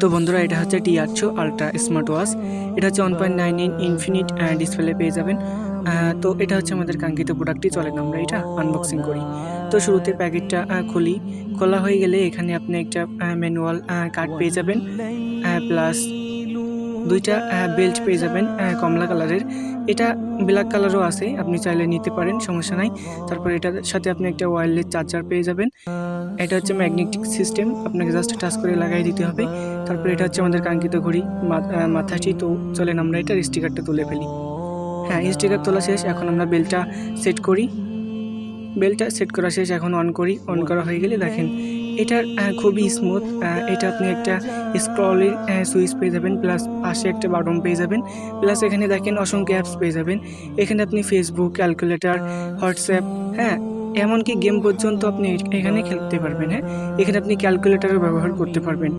তো বন্ধুরা, এটা হচ্ছে টি আটশো আলট্রা স্মার্ট ওয়াচ এটা হচ্ছে one point nine in infinite display পেয়ে যাবেন। তো এটা হচ্ছে আমাদের কাঙ্ক্ষিত প্রোডাক্টটি চলেন আমরা এটা আনবক্সিং করি। তো শুরুতে প্যাকেটটা খুলি। খোলা হয়ে গেলে এখানে আপনি একটা ম্যানুয়াল কার্ড পেয়ে যাবেন। প্লাস দুইটা বেল্ট পেয়ে যাবেন কমলা কালারের। এটা ব্ল্যাক কালারও আছে, আপনি চাইলে নিতে পারেন, সমস্যা নাই। তারপর এটার সাথে আপনি একটা ওয়্যারলেস চার্জার পেয়ে যাবেন। এটা হচ্ছে ম্যাগনেটিক সিস্টেম আপনাকে জাস্ট টাচ করে লাগাই দিতে হবে। তারপর এটা হচ্ছে আমাদের কাঙ্ক্ষিত ঘড়ি মাথাটি তো চলেন আমরা এটার স্টিকারটা তুলে ফেলি। হ্যাঁ স্টিকার তোলা শেষ, এখন আমরা বেলটা সেট করি। বেলটা সেট করা শেষ, এখন অন করি অন করা হয়ে গেলে দেখেন, এটা খুবই স্মুথ এটা আপনি একটা স্ক্রলের সুইচ পেয়ে যাবেন প্লাস পাশে একটা বাটন পেয়ে যাবেন প্লাস এখানে দেখেন অসংখ্য অ্যাপস পেয়ে যাবেন। এখানে আপনি ফেসবুক ক্যালকুলেটর হোয়াটসঅ্যাপ হ্যাঁ এমনকি গেম পর্যন্ত আপনি এখানে খেলতে পারবেন হ্যাঁ। এখানে আপনি ক্যালকুলেটরও ব্যবহার করতে পারবেন।